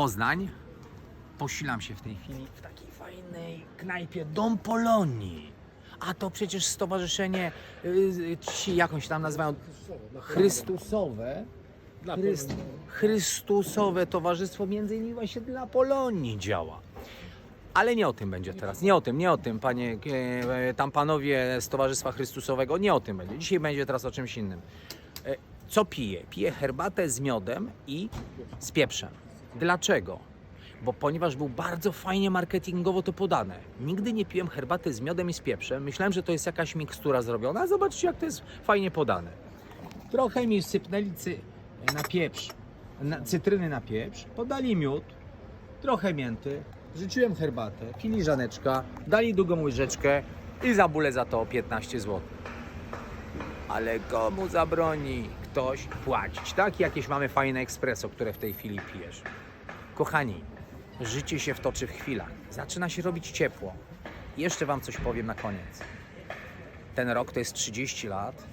Poznań. Posilam się w tej chwili w takiej fajnej knajpie Dom Polonii. A to przecież stowarzyszenie, yy, ci, jakąś tam nazywają, Chrystusowe. Chryst, Chrystusowe Towarzystwo między innymi właśnie dla Polonii działa. Ale nie o tym będzie teraz, nie o tym, nie o tym, panie, e, tam panowie z Towarzystwa Chrystusowego, nie o tym będzie. Dzisiaj będzie teraz o czymś innym. E, Co piję? Piję herbatę z miodem i z pieprzem. Dlaczego? Bo ponieważ był bardzo fajnie marketingowo to podane. Nigdy nie piłem herbaty z miodem i z pieprzem. Myślałem, że to jest jakaś mikstura zrobiona, zobaczcie jak to jest fajnie podane. Trochę mi sypnęli cy, na pieprz, na, cytryny na pieprz, podali miód, trochę mięty, rzuciłem herbatę, filiżaneczka, dali długą łyżeczkę i za bólę za to 15 zł. Ale komu zabroni ktoś płacić? Tak, jakieś mamy fajne espresso, które w tej chwili pijesz. Kochani, życie się wtoczy w chwilach. Zaczyna się robić ciepło. Jeszcze Wam coś powiem na koniec. Ten rok to jest 30 lat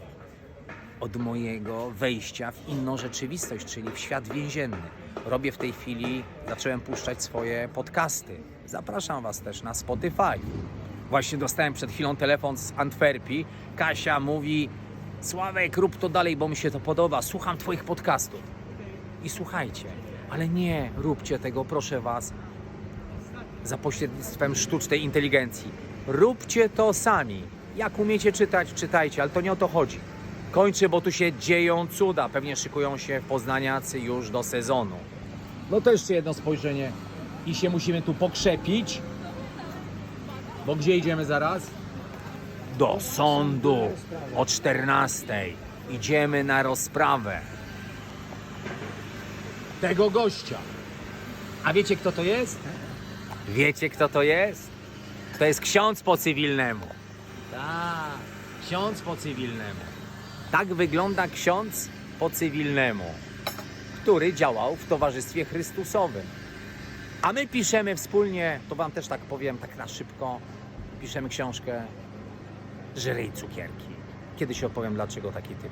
od mojego wejścia w inną rzeczywistość, czyli w świat więzienny. Robię w tej chwili, zacząłem puszczać swoje podcasty. Zapraszam Was też na Spotify. Właśnie dostałem przed chwilą telefon z Antwerpii. Kasia mówi: Sławek, rób to dalej, bo mi się to podoba. Słucham Twoich podcastów. I słuchajcie, ale nie róbcie tego, proszę Was, za pośrednictwem sztucznej inteligencji. Róbcie to sami. Jak umiecie czytać, czytajcie, ale to nie o to chodzi. Kończę, bo tu się dzieją cuda. Pewnie szykują się poznaniacy już do sezonu. No to jeszcze jedno spojrzenie i się musimy tu pokrzepić. Bo gdzie idziemy zaraz? Do sądu o 14. Idziemy na rozprawę. Tego gościa. A wiecie kto to jest? Wiecie kto to jest? To jest ksiądz po cywilnemu. Tak, ksiądz po cywilnemu. Tak wygląda ksiądz po cywilnemu, który działał w Towarzystwie Chrystusowym. A my piszemy wspólnie, to wam też tak powiem, tak na szybko, piszemy książkę Żryj cukierki. Kiedyś opowiem, dlaczego taki tytuł.